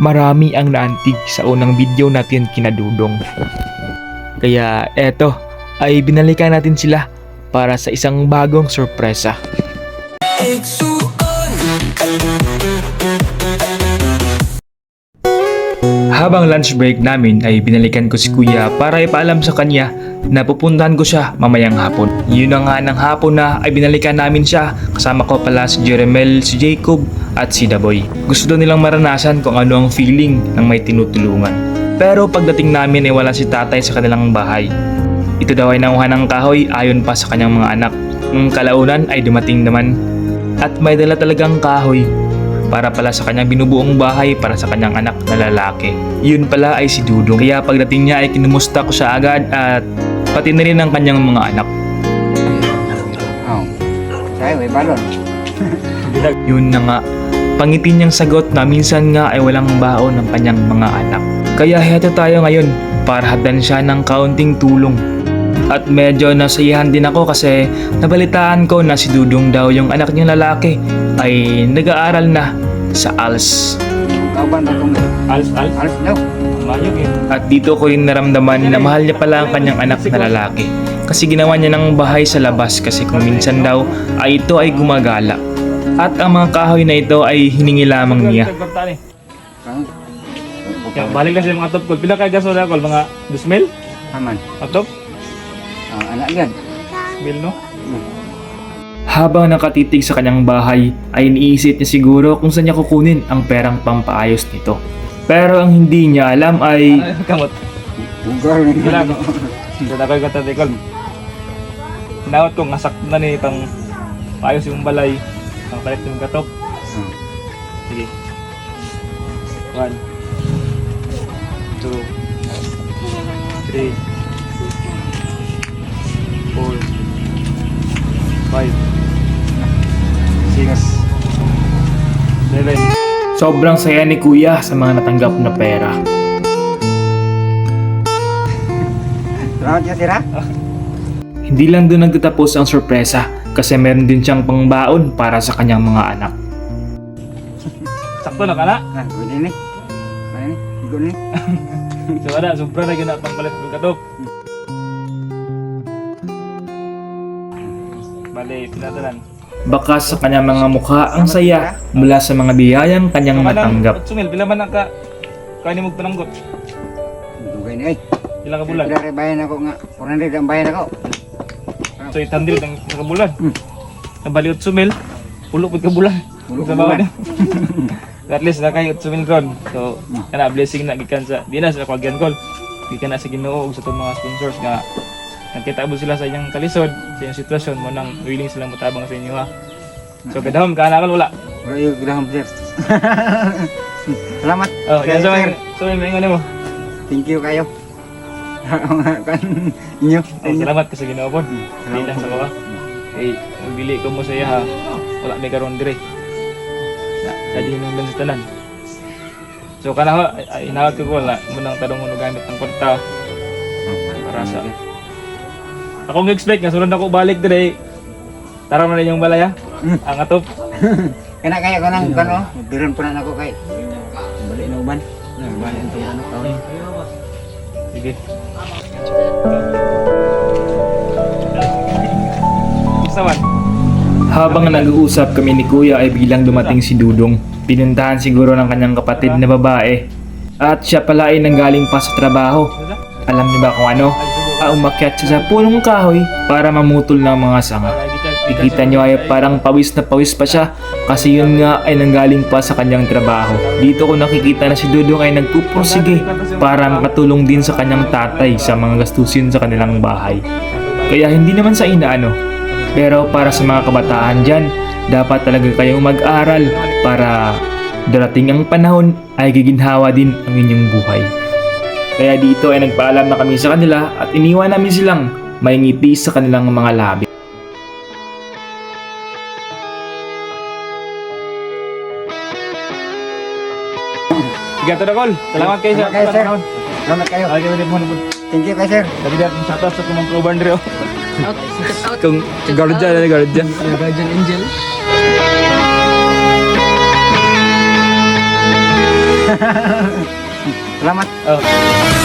marami ang naantig sa unang video natin kinadudong. Kaya eto, ay binalikan natin sila para sa isang bagong sorpresa. Habang lunch break namin ay binalikan ko si kuya para ipaalam sa kanya na pupuntahan ko siya mamayang hapon. Yun na nga ng hapon na ay binalikan namin siya kasama ko pala si Jeremel, si Jacob at si Daboy. Gusto daw nilang maranasan kung ano ang feeling ng may tinutulungan. Pero pagdating namin ay wala si tatay sa kanilang bahay. Ito daw ay nanguha ng kahoy ayon pa sa kanyang mga anak. Nung kalaunan ay dumating naman at may dala talagang kahoy para pala sa kanyang binubuong bahay para sa kanyang anak na lalaki. Yun pala ay si Dudong. Kaya pagdating niya ay kinumusta ko siya agad at pati na rin ang kanyang mga anak. Oh. Saya may balon. Yun na nga, pangiti niyang sagot na minsan nga ay walang baon ng kanyang mga anak. Kaya heto tayo ngayon para hadan siya ng kaunting tulong. At medyo nasayahan din ako kasi nabalitaan ko na si Dudong daw yung anak niyang lalaki ay nag-aaral na sa ALS. ALS? ALS? alas daw? At dito ko rin naramdaman na mahal niya pala ang kanyang anak na lalaki. Kasi ginawa niya ng bahay sa labas kasi kung minsan daw ay ito ay gumagala. At ang mga kahoy na ito ay hiningi lamang niya. Kaya balik lang sa mga top call. Pila kay gaso na call? Mga 2,000? Aman. Atop? Ah, anak yan. 2,000 no? Habang nakatitig sa kanyang bahay ay iniisip niya siguro kung saan niya kukunin ang perang pampaayos nito. Pero ang hindi niya alam ay Ay, kamot. Bugar ni. Wala ko. Sa na ko'y katati call. Nawat ko ngasak na ni pang paayos yung balay. Ang palit yung katop. Hmm. Sige. One. Two. Three. Four. Five. Six. Seven. sobrang saya ni kuya sa mga natanggap na pera. Salamat ya sira. Hindi lang doon nagtatapos ang sorpresa kasi meron din siyang pangbaon para sa kanyang mga anak. Sakto na ka na? Ah, guni ni. Mana ni? Guni. So ada, sobra na gina pang palit yung katop. Bale, pinatanan. Baka sa kanyang mga mukha ang saya mula sa mga biyayang kanyang natanggap. At sumil, pila man ang ka kainin mo pananggot. Dugay ni ay. Pila ka bulan. Rin bayan ako nga. 400 ang bayan ako. So 800 ang ka bulan. Hmm. Nabali at sumil, pulo pud ka bulan. Pulo Sa niya. At least na kayo at sumil ron. So, kana blessing na gikan sa di na sa kwagyan call. Gikan na sa Ginoo ug sa mga sponsors nga nakita mo sila sa inyong kalisod, sa inyong sitwasyon mo nang willing silang mutabang sa inyo ha. So kadahom ka na wala. Yung graham sir. Salamat. Oh, sir. mga sa mga ingon mo. Thank you kayo. Kan inyo. Oh, salamat kasi Ginoo po. Hindi lang sa kawa. Eh, magbili ko mo sa iya ha. Wala may karon dire. Na, sa dinong lang sa tanan. So kana ay- ay, inawag ko wala munang tanong mo gamit ng kwarta para sa Ako ng expect nga sunod ako balik dire. Tara na yung balay ha. Mm. Ang atop. Kana kaya ko nang kano, biron po na ako kay. Balik na uban. Na balik ano kaon. Sige. Habang nag-uusap kami ni kuya ay biglang dumating si Dudong. Pinuntahan siguro ng kanyang kapatid na babae. At siya pala ay nanggaling pa sa trabaho. Alam niyo ba kung ano? Ah, umakyat siya sa punong kahoy para mamutol ng mga sanga. Ikita niyo ay parang pawis na pawis pa siya kasi yun nga ay nanggaling pa sa kanyang trabaho. Dito ko nakikita na si Dudong ay nagpupursige para makatulong din sa kanyang tatay sa mga gastusin sa kanilang bahay. Kaya hindi naman sa inaano. Pero para sa mga kabataan dyan, dapat talaga kayong mag-aral para darating ang panahon ay giginhawa din ang inyong buhay. Kaya dito ay nagpaalam na kami sa kanila at iniwan namin silang may ngiti sa kanilang mga labi. Ito na call. Salamat kayo sa Salamat kayo, sir. Salamat kayo. Ay, kayo mo naman. Thank you kay sir. Sabi sa kumang rin. Kung. Guardian Angel. Salamat. Oh.